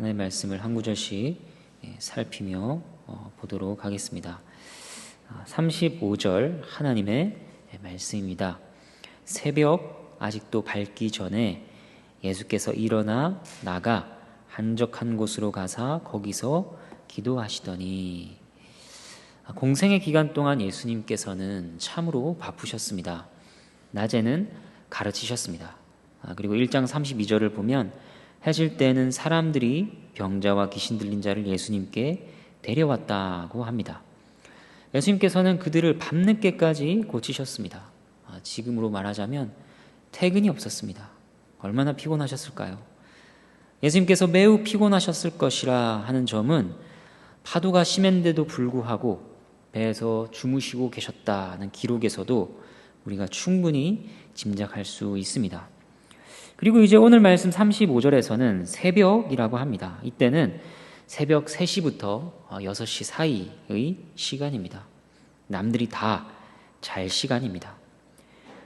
하나님의 말씀을 한 구절씩 예, 살피며 어, 보도록 하겠습니다. 35절 아, 하나님의 말씀입니다. 새벽 아직도 밝기 전에 예수께서 일어나 나가 한적한 곳으로 가사 거기서 기도하시더니 아, 공생의 기간 동안 예수님께서는 참으로 바쁘셨습니다. 낮에는 가르치셨습니다. 아, 그리고 1장 32절을 보면 해질 때는 사람들이 병자와 귀신 들린 자를 예수님께 데려왔다고 합니다. 예수님께서는 그들을 밤늦게까지 고치셨습니다. 아, 지금으로 말하자면 퇴근이 없었습니다. 얼마나 피곤하셨을까요? 예수님께서 매우 피곤하셨을 것이라 하는 점은 파도가 심했는데도 불구하고 배에서 주무시고 계셨다는 기록에서도 우리가 충분히 짐작할 수 있습니다. 그리고 이제 오늘 말씀 35절에서는 새벽이라고 합니다. 이때는 새벽 3시부터 6시 사이의 시간입니다. 남들이 다 잘 시간입니다.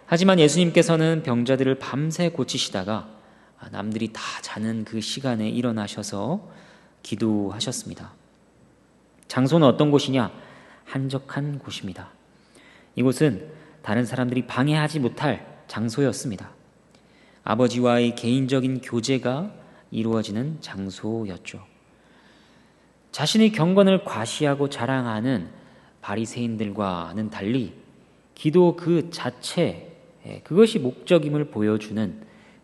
하지만 예수님께서는 병자들을 밤새 고치시다가 남들이 다 자는 그 시간에 일어나셔서 기도하셨습니다. 장소는 어떤 곳이냐? 한적한 곳입니다. 이곳은 다른 사람들이 방해하지 못할 장소였습니다. 아버지와의 개인적인 교제가 이루어지는 장소였죠. 자신의 경건을 과시하고 자랑하는 바리새인들과는 달리 기도 그 자체 예, 그것이 목적임을 보여주는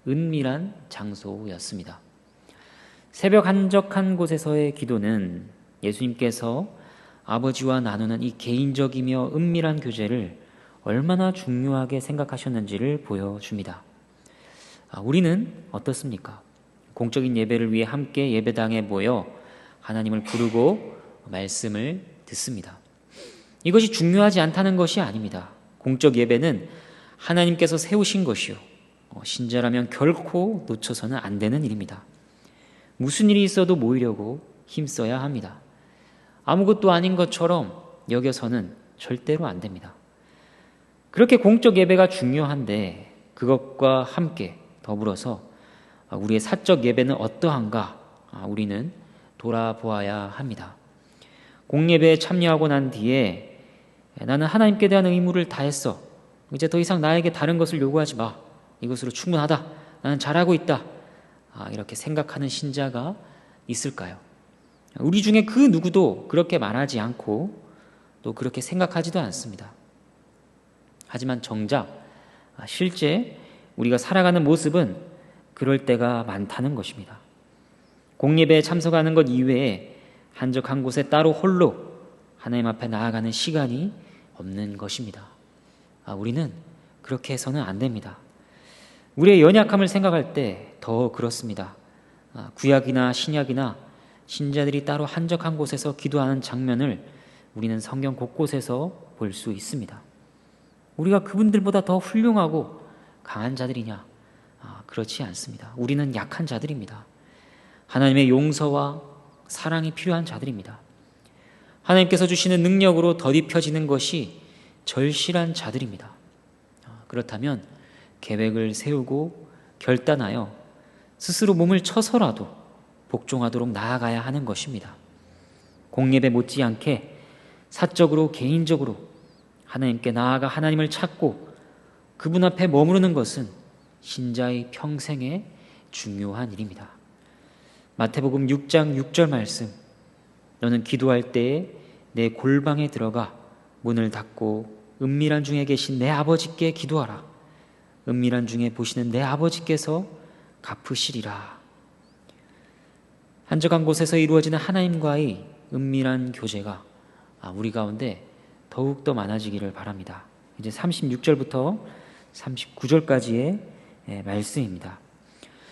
은밀한 장소였습니다. 새벽 한적한 곳에서의 기도는 예수님께서 아버지와 나누는 이 개인적이며 은밀한 교제를 얼마나 중요하게 생각하셨는지를 보여줍니다. 아, 우리는 어떻습니까? 공적인 예배를 위해 함께 예배당에 모여 하나님을 부르고 말씀을 듣습니다. 이것이 중요하지 않다는 것이 아닙니다. 공적 예배는 하나님께서 세우신 것이요. 어, 신자라면 결코 놓쳐서는 안 되는 일입니다. 무슨 일이 있어도 모이려고 힘써야 합니다. 아무것도 아닌 것처럼 여겨서는 절대로 안 됩니다. 그렇게 공적 예배가 중요한데 그것과 함께 더불어서 우리의 사적 예배는 어떠한가 아, 우리는 돌아보아야 합니다. 공예배에 참여하고 난 뒤에 나는 하나님께 대한 의무를 다했어. 이제 더 이상 나에게 다른 것을 요구하지 마. 이것으로 충분하다. 나는 잘하고 있다. 아, 이렇게 생각하는 신자가 있을까요? 우리 중에 그 누구도 그렇게 말하지 않고 또 그렇게 생각하지도 않습니다. 하지만 정작 아, 실제 우리가 살아가는 모습은 그럴 때가 많다는 것입니다. 공예배에 참석하는 것 이외에 한적한 곳에 따로 홀로 하나님 앞에 나아가는 시간이 없는 것입니다. 아, 우리는 그렇게 해서는 안 됩니다. 우리의 연약함을 생각할 때 더 그렇습니다. 아, 구약이나 신약이나 신자들이 따로 한적한 곳에서 기도하는 장면을 우리는 성경 곳곳에서 볼 수 있습니다. 우리가 그분들보다 더 훌륭하고 강한 자들이냐? 아, 그렇지 않습니다. 우리는 약한 자들입니다. 하나님의 용서와 사랑이 필요한 자들입니다. 하나님께서 주시는 능력으로 더딥혀지는 것이 절실한 자들입니다. 아, 그렇다면 계획을 세우고 결단하여 스스로 몸을 쳐서라도 복종하도록 나아가야 하는 것입니다. 공예배 못지않게 사적으로 개인적으로 하나님께 나아가 하나님을 찾고 그분 앞에 머무르는 것은 신자의 평생에 중요한 일입니다. 마태복음 6장 6절 말씀 너는 기도할 때에 내 골방에 들어가 문을 닫고 은밀한 중에 계신 내 아버지께 기도하라. 은밀한 중에 보시는 내 아버지께서 갚으시리라. 한적한 곳에서 이루어지는 하나님과의 은밀한 교제가 아, 우리 가운데 더욱더 많아지기를 바랍니다. 이제 36절부터 39절까지의 예, 말씀입니다.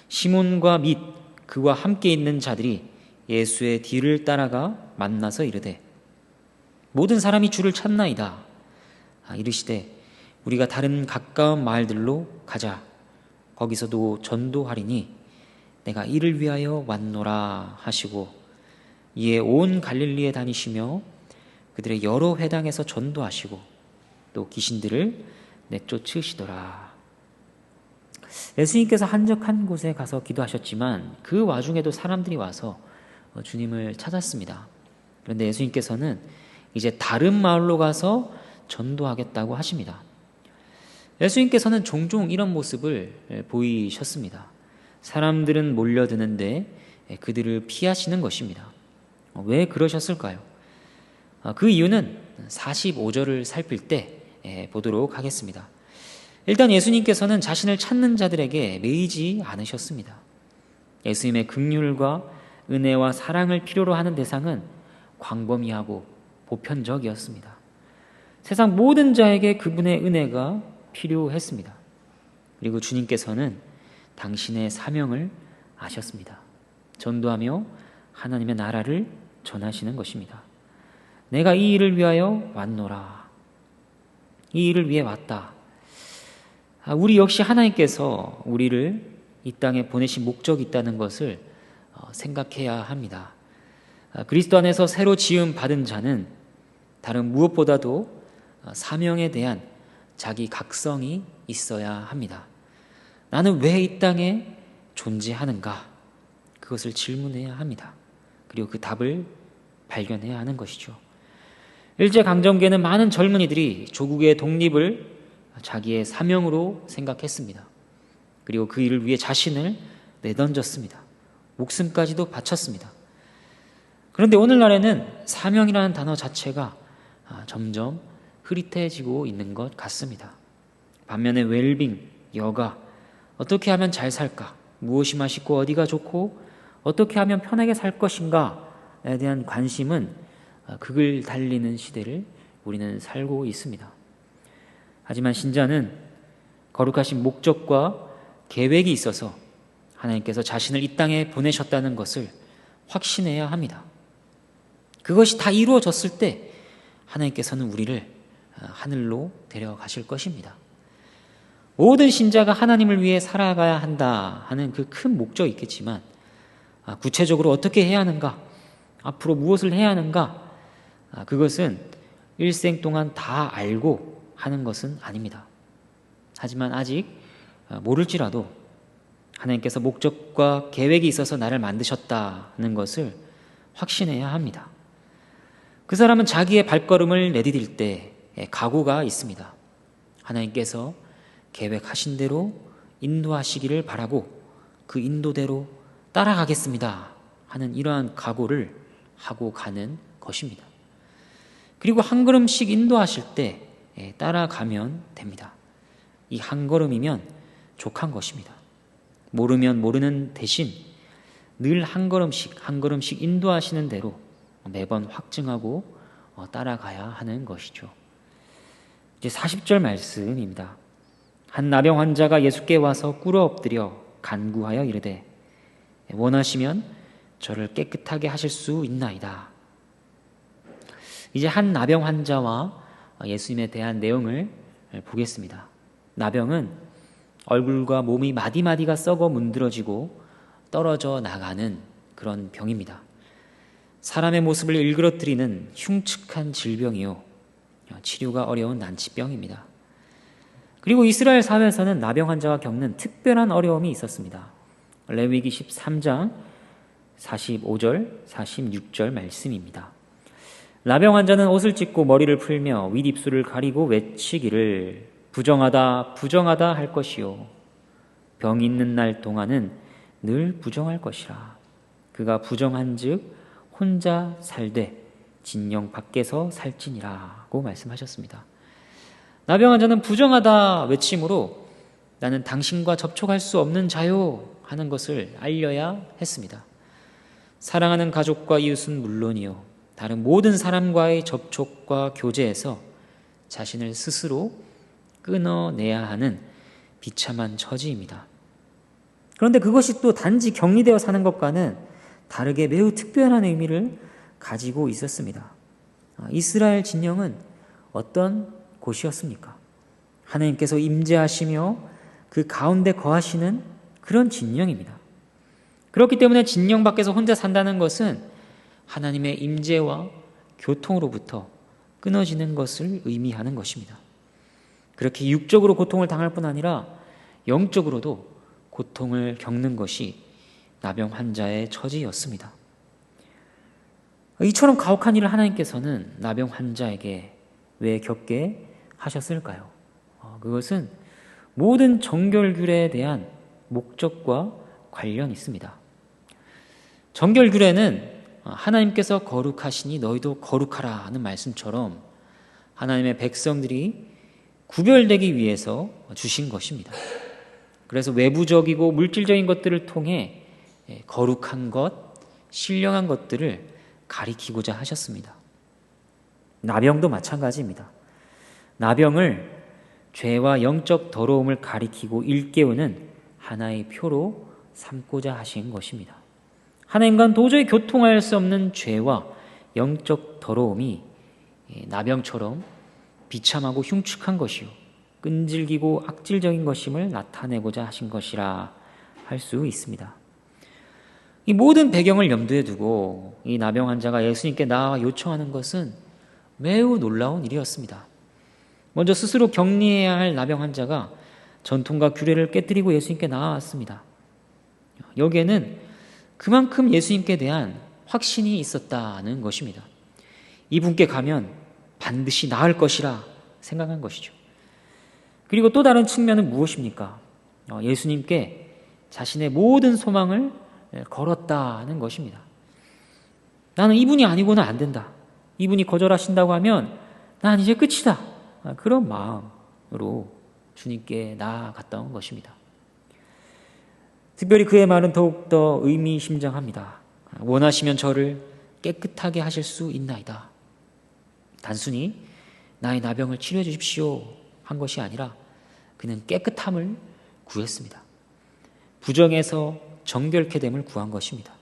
시몬과 및 그와 함께 있는 자들이 예수의 뒤를 따라가 만나서 이르되 모든 사람이 주를 찾나이다. 아, 이르시되 우리가 다른 가까운 마을들로 가자. 거기서도 전도하리니 내가 이를 위하여 왔노라 하시고 이에 온 갈릴리에 다니시며 그들의 여러 회당에서 전도하시고 또 귀신들을 내쫓으시더라. 예수님께서 한적한 곳에 가서 기도하셨지만 그 와중에도 사람들이 와서 어, 주님을 찾았습니다. 그런데 예수님께서는 이제 다른 마을로 가서 전도하겠다고 하십니다. 예수님께서는 종종 이런 모습을 예, 보이셨습니다. 사람들은 몰려드는데 예, 그들을 피하시는 것입니다. 어, 왜 그러셨을까요? 아, 그 이유는 45절을 살필 때 예, 보도록 하겠습니다. 일단 예수님께서는 자신을 찾는 자들에게 매이지 않으셨습니다. 예수님의 극률과 은혜와 사랑을 필요로 하는 대상은 광범위하고 보편적이었습니다. 세상 모든 자에게 그분의 은혜가 필요했습니다. 그리고 주님께서는 당신의 사명을 아셨습니다. 전도하며 하나님의 나라를 전하시는 것입니다. 내가 이 일을 위하여 왔노라. 이 일을 위해 왔다. 아, 우리 역시 하나님께서 우리를 이 땅에 보내신 목적이 있다는 것을 어, 생각해야 합니다. 아, 그리스도 안에서 새로 지음 받은 자는 다른 무엇보다도 어, 사명에 대한 자기 각성이 있어야 합니다. 나는 왜 이 땅에 존재하는가? 그것을 질문해야 합니다. 그리고 그 답을 발견해야 하는 것이죠. 일제강점기에는 많은 젊은이들이 조국의 독립을 자기의 사명으로 생각했습니다. 그리고 그 일을 위해 자신을 내던졌습니다. 목숨까지도 바쳤습니다. 그런데 오늘날에는 사명이라는 단어 자체가 아, 점점 흐릿해지고 있는 것 같습니다. 반면에 웰빙, 여가, 어떻게 하면 잘 살까? 무엇이 맛있고 어디가 좋고 어떻게 하면 편하게 살 것인가에 대한 관심은 아, 극을 달리는 시대를 우리는 살고 있습니다. 하지만 신자는 거룩하신 목적과 계획이 있어서 하나님께서 자신을 이 땅에 보내셨다는 것을 확신해야 합니다. 그것이 다 이루어졌을 때 하나님께서는 우리를 아, 하늘로 데려가실 것입니다. 모든 신자가 하나님을 위해 살아가야 한다 하는 그 큰 목적이 있겠지만 아, 구체적으로 어떻게 해야 하는가, 앞으로 무엇을 해야 하는가, 아, 그것은 일생 동안 다 알고 하는 것은 아닙니다. 하지만 아직 모를지라도 하나님께서 목적과 계획이 있어서 나를 만드셨다는 것을 확신해야 합니다. 그 사람은 자기의 발걸음을 내디딜 때 각오가 있습니다. 하나님께서 계획하신 대로 인도하시기를 바라고 그 인도대로 따라가겠습니다. 하는 이러한 각오를 하고 가는 것입니다. 그리고 한 걸음씩 인도하실 때 따라가면 됩니다. 이 한 걸음이면 족한 것입니다. 모르면 모르는 대신 늘 한 걸음씩 한 걸음씩 인도하시는 대로 매번 확증하고 어, 따라가야 하는 것이죠. 이제 40절 말씀입니다. 한 나병 환자가 예수께 와서 꿇어 엎드려 간구하여 이르되 원하시면 저를 깨끗하게 하실 수 있나이다. 이제 한 나병 환자와 예수님에 대한 내용을 보겠습니다. 나병은 얼굴과 몸이 마디마디가 썩어 문드러지고 떨어져 나가는 그런 병입니다. 사람의 모습을 일그러뜨리는 흉측한 질병이요. 치료가 어려운 난치병입니다. 그리고 이스라엘 사회에서는 나병 환자가 겪는 특별한 어려움이 있었습니다. 레위기 13장 45절, 46절 말씀입니다. 나병 환자는 옷을 찢고 머리를 풀며 윗입술을 가리고 외치기를 부정하다, 부정하다 할 것이요. 병 있는 날 동안은 늘 부정할 것이라. 그가 부정한 즉, 혼자 살되 진영 밖에서 살지니라고 말씀하셨습니다. 나병 환자는 부정하다 외침으로 나는 당신과 접촉할 수 없는 자요 하는 것을 알려야 했습니다. 사랑하는 가족과 이웃은 물론이요. 다른 모든 사람과의 접촉과 교제에서 자신을 스스로 끊어내야 하는 비참한 처지입니다. 그런데 그것이 또 단지 격리되어 사는 것과는 다르게 매우 특별한 의미를 가지고 있었습니다. 아, 이스라엘 진영은 어떤 곳이었습니까? 하나님께서 임재하시며 그 가운데 거하시는 그런 진영입니다. 그렇기 때문에 진영 밖에서 혼자 산다는 것은 하나님의 임재와 교통으로부터 끊어지는 것을 의미하는 것입니다. 그렇게 육적으로 고통을 당할 뿐 아니라 영적으로도 고통을 겪는 것이 나병 환자의 처지였습니다. 이처럼 가혹한 일을 하나님께서는 나병 환자에게 왜 겪게 하셨을까요? 어, 그것은 모든 정결규례에 대한 목적과 관련이 있습니다. 정결규례는 하나님께서 거룩하시니 너희도 거룩하라 하는 말씀처럼 하나님의 백성들이 구별되기 위해서 주신 것입니다. 그래서 외부적이고 물질적인 것들을 통해 거룩한 것, 신령한 것들을 가리키고자 하셨습니다. 나병도 마찬가지입니다. 나병을 죄와 영적 더러움을 가리키고 일깨우는 하나의 표로 삼고자 하신 것입니다. 하나님과는 도저히 교통할 수 없는 죄와 영적 더러움이 나병처럼 비참하고 흉측한 것이요. 끈질기고 악질적인 것임을 나타내고자 하신 것이라 할 수 있습니다. 이 모든 배경을 염두에 두고 이 나병 환자가 예수님께 나와 요청하는 것은 매우 놀라운 일이었습니다. 먼저 스스로 격리해야 할 나병 환자가 전통과 규례를 깨뜨리고 예수님께 나왔습니다. 여기에는 그만큼 예수님께 대한 확신이 있었다는 것입니다. 이분께 가면 반드시 나을 것이라 생각한 것이죠. 그리고 또 다른 측면은 무엇입니까? 어, 예수님께 자신의 모든 소망을 걸었다는 것입니다. 나는 이분이 아니고는 안 된다. 이분이 거절하신다고 하면 난 이제 끝이다. 아, 그런 마음으로 주님께 나아갔던 것입니다. 특별히 그의 말은 더욱더 의미심장합니다. 원하시면 저를 깨끗하게 하실 수 있나이다. 단순히 나의 나병을 치료해 주십시오 한 것이 아니라 그는 깨끗함을 구했습니다. 부정에서 정결케 됨을 구한 것입니다.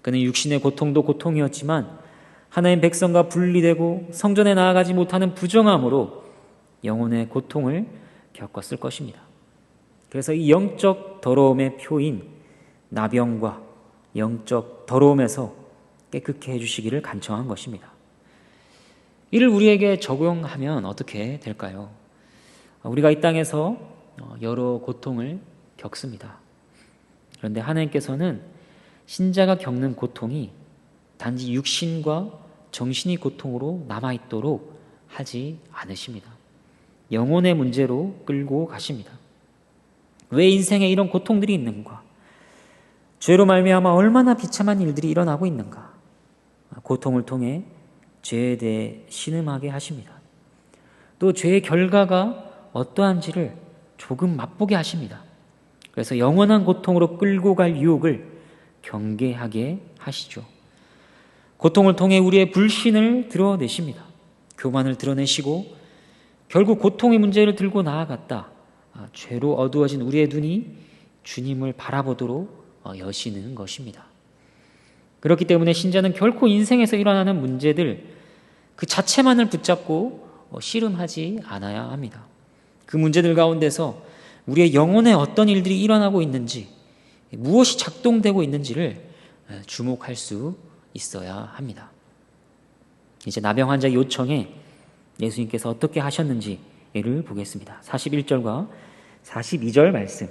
그는 육신의 고통도 고통이었지만 하나님 백성과 분리되고 성전에 나아가지 못하는 부정함으로 영혼의 고통을 겪었을 것입니다. 그래서 이 영적 더러움의 표인 나병과 영적 더러움에서 깨끗게 해주시기를 간청한 것입니다. 이를 우리에게 적용하면 어떻게 될까요? 우리가 이 땅에서 여러 고통을 겪습니다. 그런데 하나님께서는 신자가 겪는 고통이 단지 육신과 정신이 고통으로 남아있도록 하지 않으십니다. 영혼의 문제로 끌고 가십니다. 왜 인생에 이런 고통들이 있는가? 죄로 말미암아 얼마나 비참한 일들이 일어나고 있는가? 고통을 통해 죄에 대해 신음하게 하십니다. 또 죄의 결과가 어떠한지를 조금 맛보게 하십니다. 그래서 영원한 고통으로 끌고 갈 유혹을 경계하게 하시죠. 고통을 통해 우리의 불신을 드러내십니다. 교만을 드러내시고 결국 고통의 문제를 들고 나아갔다. 아, 죄로 어두워진 우리의 눈이 주님을 바라보도록 어, 여시는 것입니다. 그렇기 때문에 신자는 결코 인생에서 일어나는 문제들 그 자체만을 붙잡고 어, 씨름하지 않아야 합니다. 그 문제들 가운데서 우리의 영혼에 어떤 일들이 일어나고 있는지 무엇이 작동되고 있는지를 어, 주목할 수 있어야 합니다. 이제 나병 환자 요청에 예수님께서 어떻게 하셨는지를 보겠습니다. 41절과 42절 말씀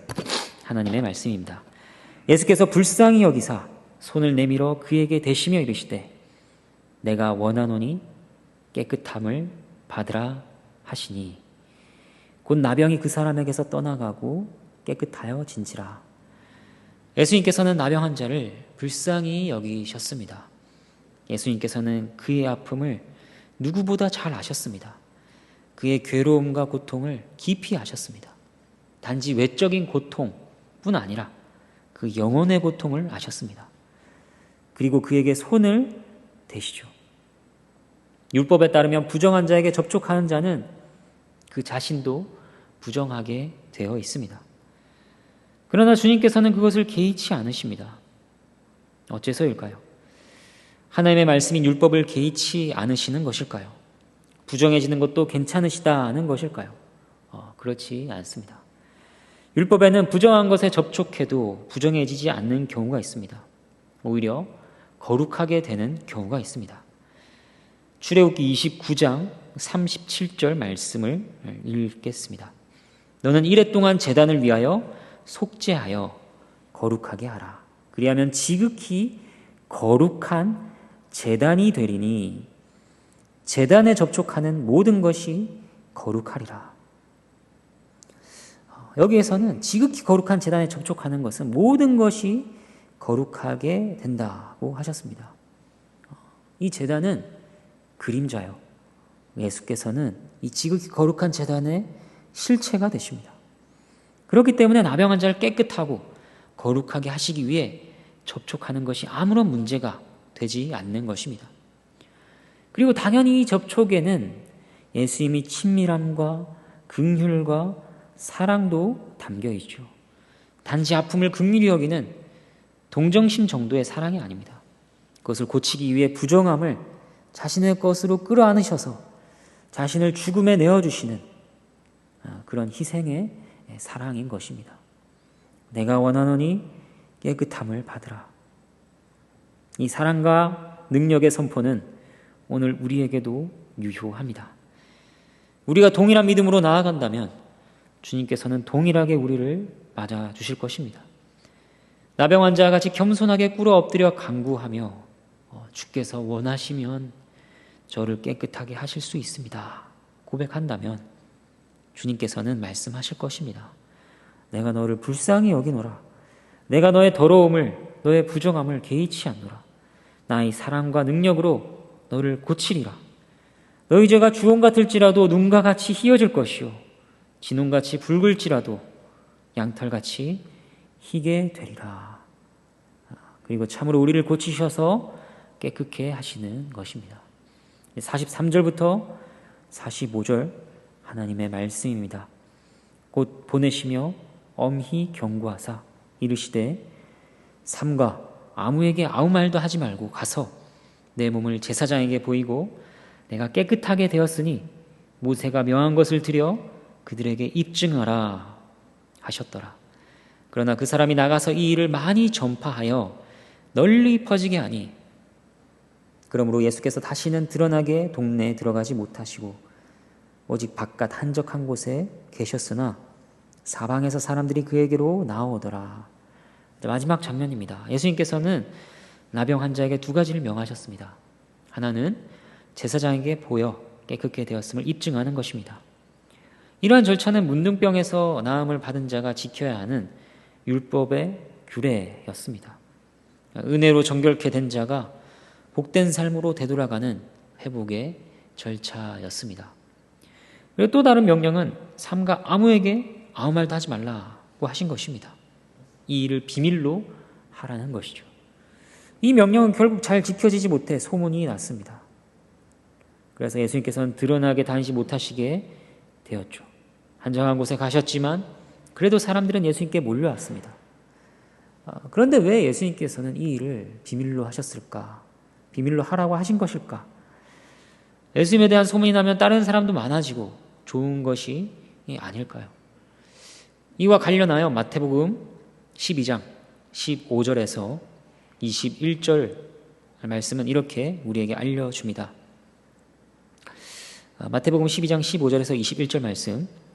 하나님의 말씀입니다. 예수께서 불쌍히 여기사 손을 내밀어 그에게 대시며 이르시되 내가 원하노니 깨끗함을 받으라 하시니 곧 나병이 그 사람에게서 떠나가고 깨끗하여 진지라 예수님께서는 나병 환자를 불쌍히 여기셨습니다. 예수님께서는 그의 아픔을 누구보다 잘 아셨습니다. 그의 괴로움과 고통을 깊이 아셨습니다. 단지 외적인 고통뿐 아니라 그 영혼의 고통을 아셨습니다. 그리고 그에게 손을 대시죠. 율법에 따르면 부정한 자에게 접촉하는 자는 그 자신도 부정하게 되어 있습니다. 그러나 주님께서는 그것을 개의치 않으십니다. 어째서일까요? 하나님의 말씀인 율법을 개의치 않으시는 것일까요? 부정해지는 것도 괜찮으시다는 것일까요? 어, 그렇지 않습니다. 율법에는 부정한 것에 접촉해도 부정해지지 않는 경우가 있습니다. 오히려 거룩하게 되는 경우가 있습니다. 출애굽기 29장 37절 말씀을 읽겠습니다. 너는 이래 동안 재단을 위하여 속죄하여 거룩하게 하라. 그리하면 지극히 거룩한 재단이 되리니 재단에 접촉하는 모든 것이 거룩하리라. 여기에서는 지극히 거룩한 재단에 접촉하는 것은 모든 것이 거룩하게 된다고 하셨습니다. 이 재단은 그림자요. 예수께서는 이 지극히 거룩한 재단의 실체가 되십니다. 그렇기 때문에 나병 환자를 깨끗하고 거룩하게 하시기 위해 접촉하는 것이 아무런 문제가 되지 않는 것입니다. 그리고 당연히 이 접촉에는 예수님이 친밀함과 긍휼과 사랑도 담겨 있죠. 단지 아픔을 긍휼히 여기는 동정심 정도의 사랑이 아닙니다. 그것을 고치기 위해 부정함을 자신의 것으로 끌어안으셔서 자신을 죽음에 내어주시는 아, 그런 희생의 사랑인 것입니다. 내가 원하노니 깨끗함을 받으라. 이 사랑과 능력의 선포는 오늘 우리에게도 유효합니다. 우리가 동일한 믿음으로 나아간다면 주님께서는 동일하게 우리를 맞아 주실 것입니다. 나병 환자와 같이 겸손하게 꿇어 엎드려 간구하며 어, 주께서 원하시면 저를 깨끗하게 하실 수 있습니다. 고백한다면 주님께서는 말씀하실 것입니다. 내가 너를 불쌍히 여기노라. 내가 너의 더러움을, 너의 부정함을 개의치 않노라. 나의 사랑과 능력으로 너를 고치리라. 너희 죄가 주홍 같을지라도 눈과 같이 희어질 것이요. 진홍같이 붉을지라도 양털같이 희게 되리라. 그리고 참으로 우리를 고치셔서 깨끗게 하시는 것입니다. 43절부터 45절 하나님의 말씀입니다. 곧 보내시며 엄히 경고하사 이르시되 삼가 아무에게 아무 말도 하지 말고 가서 내 몸을 제사장에게 보이고 내가 깨끗하게 되었으니 모세가 명한 것을 드려 그들에게 입증하라 하셨더라. 그러나 그 사람이 나가서 이 일을 많이 전파하여 널리 퍼지게 하니 그러므로 예수께서 다시는 드러나게 동네에 들어가지 못하시고 오직 바깥 한적한 곳에 계셨으나 사방에서 사람들이 그에게로 나오더라. 마지막 장면입니다. 예수님께서는 나병 환자에게 두 가지를 명하셨습니다. 하나는 제사장에게 보여 깨끗게 되었음을 입증하는 것입니다. 이러한 절차는 문둥병에서 나음을 받은 자가 지켜야 하는 율법의 규례였습니다. 은혜로 정결케 된 자가 복된 삶으로 되돌아가는 회복의 절차였습니다. 그리고 또 다른 명령은 삼가 아무에게 아무 말도 하지 말라고 하신 것입니다. 이 일을 비밀로 하라는 것이죠. 이 명령은 결국 잘 지켜지지 못해 소문이 났습니다. 그래서 예수님께서는 드러나게 다니지 못하시게 되었죠. 한정한 곳에 가셨지만 그래도 사람들은 예수님께 몰려왔습니다. 아, 그런데 왜 예수님께서는 이 일을 비밀로 하셨을까? 비밀로 하라고 하신 것일까? 예수님에 대한 소문이 나면 다른 사람도 많아지고 좋은 것이 아닐까요? 이와 관련하여 마태복음 12장 15절에서 21절 말씀은 이렇게 우리에게 알려줍니다. 아, 마태복음 12장 15절에서 21절 말씀 어,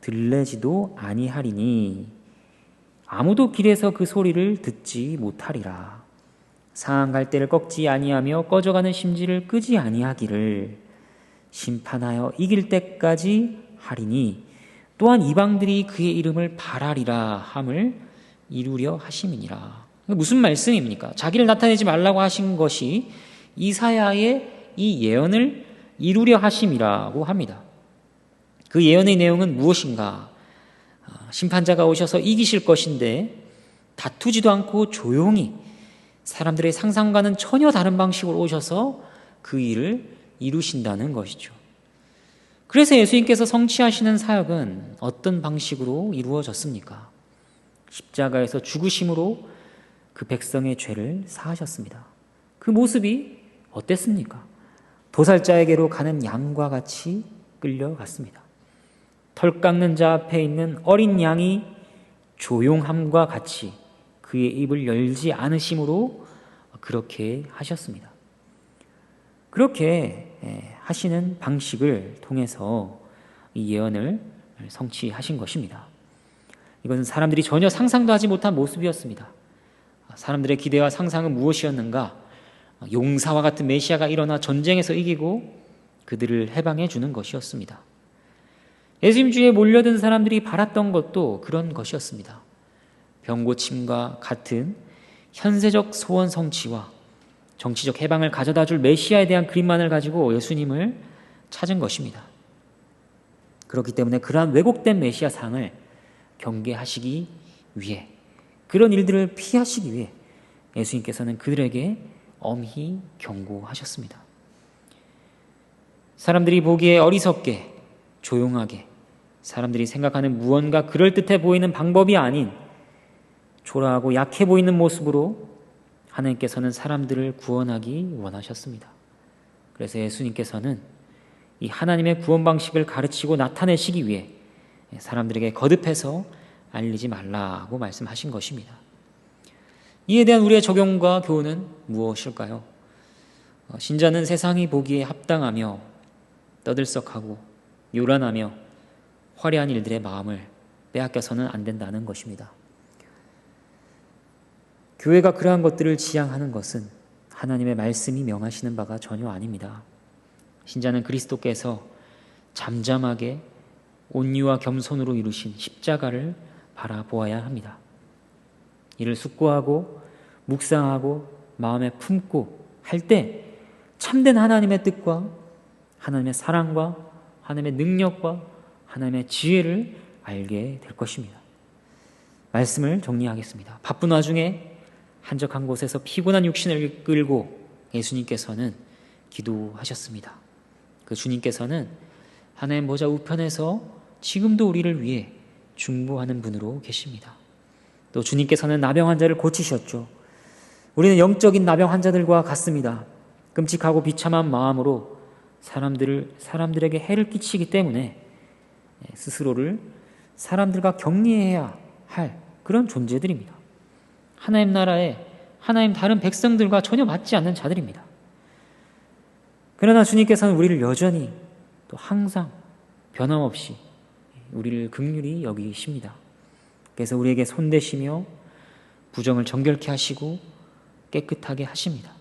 들레지도 아니하리니 아무도 길에서 그 소리를 듣지 못하리라. 상한 갈대를 꺾지 아니하며 꺼져가는 심지를 끄지 아니하기를 심판하여 이길 때까지 하리니 또한 이방들이 그의 이름을 바라리라 함을 이루려 하심이니라. 무슨 말씀입니까? 자기를 나타내지 말라고 하신 것이 이사야의 이 예언을 이루려 하심이라고 합니다. 그 예언의 내용은 무엇인가? 아, 심판자가 오셔서 이기실 것인데 다투지도 않고 조용히 사람들의 상상과는 전혀 다른 방식으로 오셔서 그 일을 이루신다는 것이죠. 그래서 예수님께서 성취하시는 사역은 어떤 방식으로 이루어졌습니까? 십자가에서 죽으심으로 그 백성의 죄를 사하셨습니다. 그 모습이 어땠습니까? 도살자에게로 가는 양과 같이 끌려갔습니다. 털 깎는 자 앞에 있는 어린 양이 조용함과 같이 그의 입을 열지 않으심으로 그렇게 하셨습니다. 그렇게 예, 하시는 방식을 통해서 이 예언을 성취하신 것입니다. 이것은 사람들이 전혀 상상도 하지 못한 모습이었습니다. 사람들의 기대와 상상은 무엇이었는가? 용사와 같은 메시아가 일어나 전쟁에서 이기고 그들을 해방해 주는 것이었습니다. 예수님주에 몰려든 사람들이 바랐던 것도 그런 것이었습니다. 병고침과 같은 현세적 소원 성취와 정치적 해방을 가져다 줄 메시아에 대한 그림만을 가지고 예수님을 찾은 것입니다. 그렇기 때문에 그러한 왜곡된 메시아 상을 경계하시기 위해 그런 일들을 피하시기 위해 예수님께서는 그들에게 엄히 경고하셨습니다. 사람들이 보기에 어리석게 조용하게 사람들이 생각하는 무언가 그럴듯해 보이는 방법이 아닌 초라하고 약해 보이는 모습으로 하나님께서는 사람들을 구원하기 원하셨습니다. 그래서 예수님께서는 이 하나님의 구원 방식을 가르치고 나타내시기 위해 사람들에게 거듭해서 알리지 말라고 말씀하신 것입니다. 이에 대한 우리의 적용과 교훈은 무엇일까요? 어, 신자는 세상이 보기에 합당하며 떠들썩하고 요란하며 화려한 일들의 마음을 빼앗겨서는 안 된다는 것입니다. 교회가 그러한 것들을 지향하는 것은 하나님의 말씀이 명하시는 바가 전혀 아닙니다. 신자는 그리스도께서 잠잠하게 온유와 겸손으로 이루신 십자가를 바라보아야 합니다. 이를 숙고하고 묵상하고 마음에 품고 할 때 참된 하나님의 뜻과 하나님의 사랑과 하나님의 능력과 하나님의 지혜를 알게 될 것입니다. 말씀을 정리하겠습니다. 바쁜 와중에 한적한 곳에서 피곤한 육신을 끌고 예수님께서는 기도하셨습니다. 그 주님께서는 하나님 보좌 우편에서 지금도 우리를 위해 중보하는 분으로 계십니다. 또 주님께서는 나병 환자를 고치셨죠. 우리는 영적인 나병 환자들과 같습니다. 끔찍하고 비참한 마음으로 사람들을 사람들에게 해를 끼치기 때문에 스스로를 사람들과 격리해야 할 그런 존재들입니다. 하나님 나라에 하나님 다른 백성들과 전혀 맞지 않는 자들입니다. 그러나 주님께서는 우리를 여전히 또 항상 변함없이 우리를 극률히 여기십니다. 그래서 우리에게 손대시며 부정을 정결케 하시고 깨끗하게 하십니다.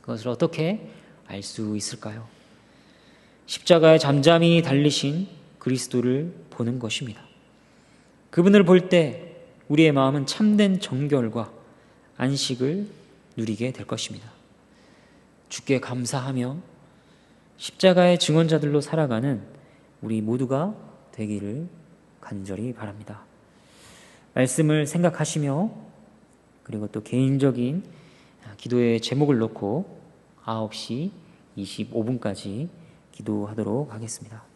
그것을 어떻게 알 수 있을까요? 십자가에 잠잠히 달리신 그리스도를 보는 것입니다. 그분을 볼 때 우리의 마음은 참된 정결과 안식을 누리게 될 것입니다. 주께 감사하며 십자가의 증언자들로 살아가는 우리 모두가 되기를 간절히 바랍니다. 말씀을 생각하시며 그리고 또 개인적인 기도의 제목을 놓고 9시 25분까지 기도하도록 하겠습니다.